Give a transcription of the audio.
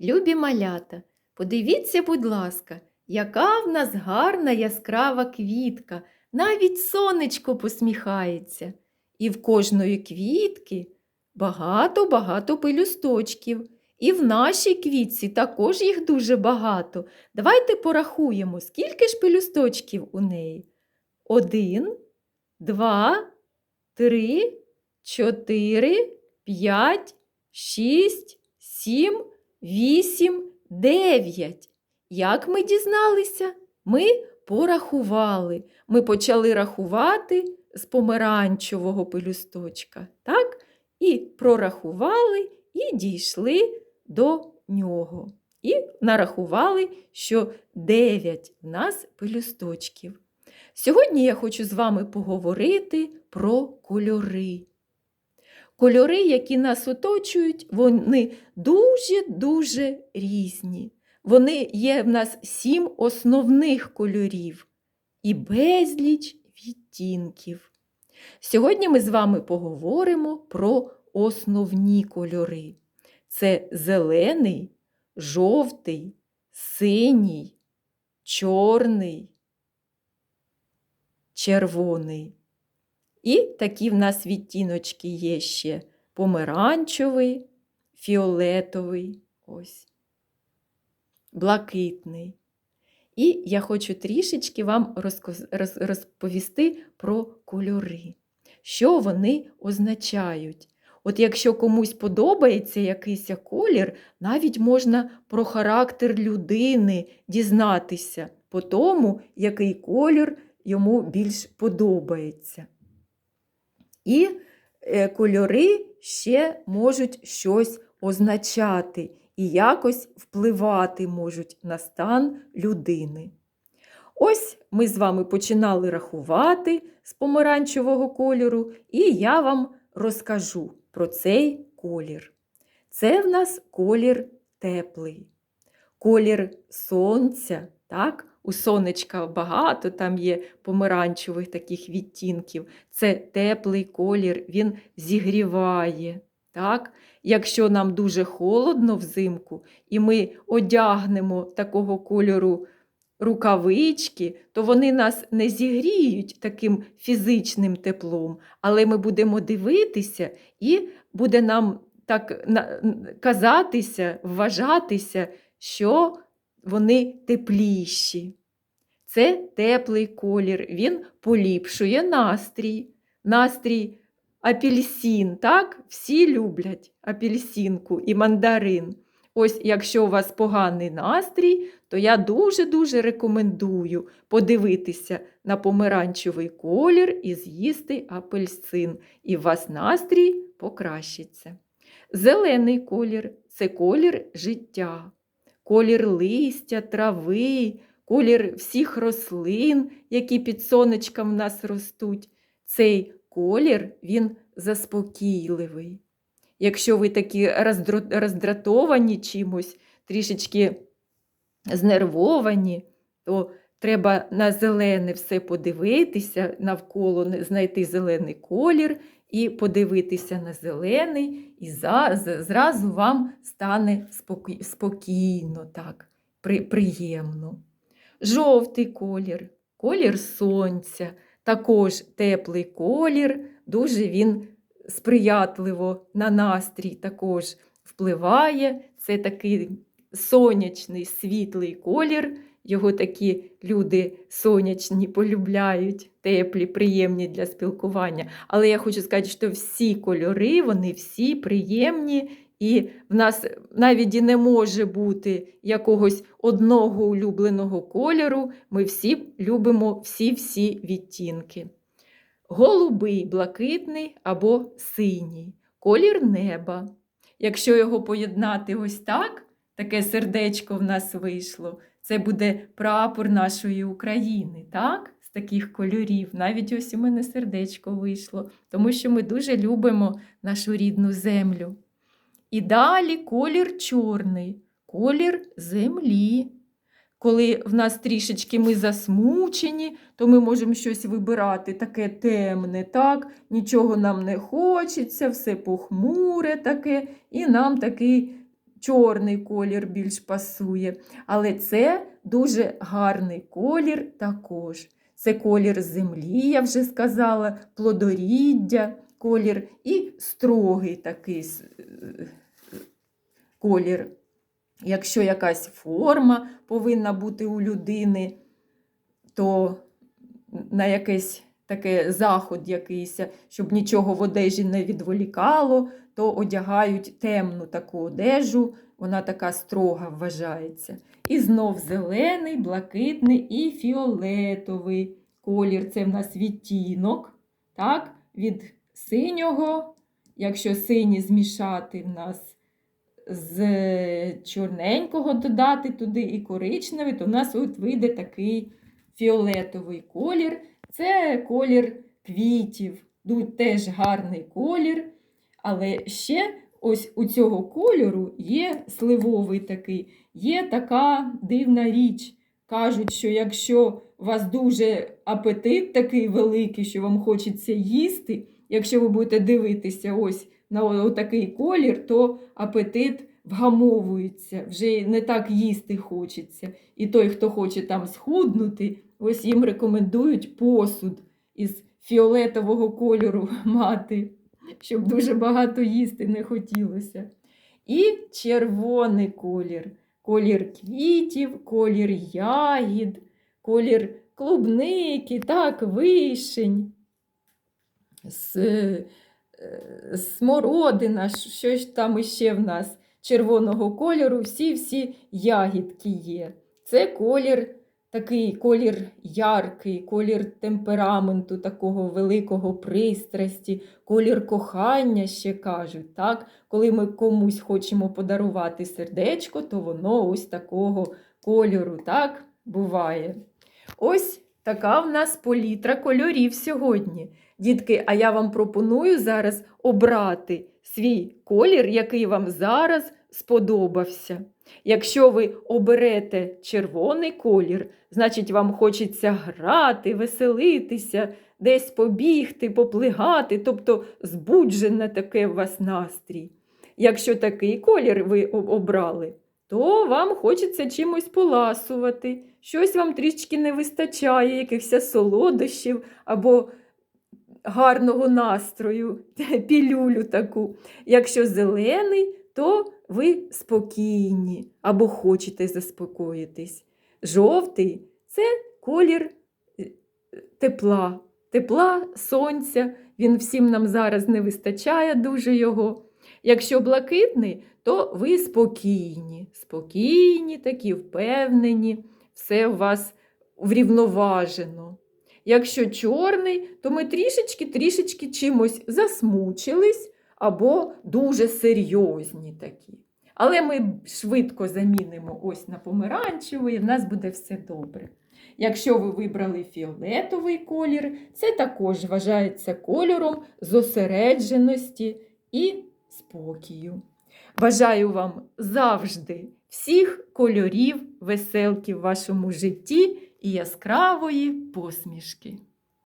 Любі малята, подивіться, будь ласка, яка в нас гарна яскрава квітка, навіть сонечко посміхається. І в кожної квітки багато-багато пелюсточків. І в нашій квітці також їх дуже багато. Давайте порахуємо, скільки ж пелюсточків у неї. Один, два, три, чотири, п'ять, шість, сім, вісім, дев'ять. Як ми дізналися? Ми порахували. Ми почали рахувати з помаранчевого пелюсточка, так? І прорахували і дійшли до нього. І нарахували, що 9 в нас пелюсточків. Сьогодні я хочу з вами поговорити про кольори. Кольори, які нас оточують, вони дуже-дуже різні. Вони є в нас сім основних кольорів і безліч відтінків. Сьогодні ми з вами поговоримо про основні кольори. Це зелений, жовтий, синій, чорний, червоний. І такі в нас відтіночки є ще помаранчевий, фіолетовий, ось, блакитний. І я хочу трішечки вам розповісти про кольори, що вони означають. От якщо комусь подобається якийсь колір, навіть можна про характер людини дізнатися по тому, який колір йому більш подобається. І е, кольори ще можуть щось означати і якось впливати можуть на стан людини. Ось ми з вами починали рахувати з помаранчевого кольору, і я вам розкажу про цей колір. Це в нас колір теплий, колір сонця. так? У сонечка багато, там є помаранчевих таких відтінків. Це теплий колір, він зігріває. Так? Якщо нам дуже холодно взимку, і ми одягнемо такого кольору рукавички, то вони нас не зігріють таким фізичним теплом, але ми будемо дивитися і буде нам так казатися, вважатися, що вони тепліші. Це теплий колір, він поліпшує настрій. Настрій апельсин, так? Всі люблять апельсинку і мандарин. Ось, якщо у вас поганий настрій, то я дуже-дуже рекомендую подивитися на помаранчевий колір і з'їсти апельсин. І у вас настрій покращиться. Зелений колір це колір життя, колір листя, трави, колір всіх рослин, які під сонечком в нас ростуть. Цей колір він заспокійливий. Якщо ви такі роздратовані чимось, трішечки знервовані, то треба на зелене все подивитися, навколо знайти зелений колір і подивитися на зелений, і зразу вам стане спокійно, так, приємно. Жовтий колір, колір сонця, також теплий колір, дуже він сприятливо на настрій також впливає. Це такий сонячний світлий колір. Його такі люди сонячні полюбляють, теплі, приємні для спілкування. Але я хочу сказати, що всі кольори, вони всі приємні, і в нас навіть і не може бути якогось одного улюбленого кольору. Ми всі любимо всі-всі відтінки. Голубий, блакитний або синій, колір неба. Якщо його поєднати ось так, таке сердечко в нас вийшло, це буде прапор нашої України, так? З таких кольорів. Навіть ось у мене сердечко вийшло, тому що ми дуже любимо нашу рідну землю. І далі колір чорний, колір землі. Коли в нас трішечки ми засмучені, то ми можемо щось вибирати таке темне, так? Нічого нам не хочеться, все похмуре таке, і нам такий чорний колір більш пасує. Але це дуже гарний колір також. Це колір землі, я вже сказала, плодоріддя, колір і строгий такий колір. Якщо якась форма повинна бути у людини, то на якийсь таке заход якийсь, щоб нічого в одежі не відволікало, то одягають темну таку одежу, вона така строга вважається. І знов зелений, блакитний і фіолетовий колір. Це в нас відтінок, так? від синього, якщо синій змішати в нас з чорненького додати туди і коричневий, то в нас от вийде такий фіолетовий колір. Це колір квітів. Теж гарний колір. Але ще ось у цього кольору є сливовий такий, є така дивна річ. Кажуть, що якщо у вас дуже апетит такий великий, що вам хочеться їсти, якщо ви будете дивитися ось на такий колір, то апетит вгамовується, вже не так їсти хочеться. І той, хто хоче там схуднути, ось їм рекомендують посуд із фіолетового кольору мати, щоб дуже багато їсти не хотілося. І червоний колір. Колір квітів, колір ягід, колір клубники, так, вишень, е, смородина, що ж там іще в нас червоного кольору, всі-всі ягідки є. Це колір такий колір яркий, колір темпераменту, такого великого пристрасті, колір кохання ще кажуть. так? Коли ми комусь хочемо подарувати сердечко, то воно ось такого кольору, так, буває. Ось така в нас палітра кольорів сьогодні. Дітки, а я вам пропоную зараз обрати свій колір, який вам зараз сподобався. Якщо ви оберете червоний колір, значить вам хочеться грати, веселитися, десь побігти, поплигати, тобто збуджене таке у вас настрій. Якщо такий колір ви обрали, то вам хочеться чимось поласувати, щось вам трішки не вистачає, якихось солодощів або гарного настрою, пілюлю таку. Якщо зелений, то ви спокійні або хочете заспокоїтись. Жовтий це колір е, тепла, тепла, сонця. Він всім нам зараз не вистачає дуже його. Якщо блакитний, то ви спокійні, спокійні, такі впевнені, все у вас врівноважено. Якщо чорний, то ми трішечки-трішечки чимось засмучились або дуже серйозні такі. Але ми швидко замінимо ось на помаранчевий, і в нас буде все добре. Якщо ви вибрали фіолетовий колір, це також вважається кольором зосередженості і спокою. Бажаю вам завжди всіх кольорів веселки в вашому житті і яскравої посмішки.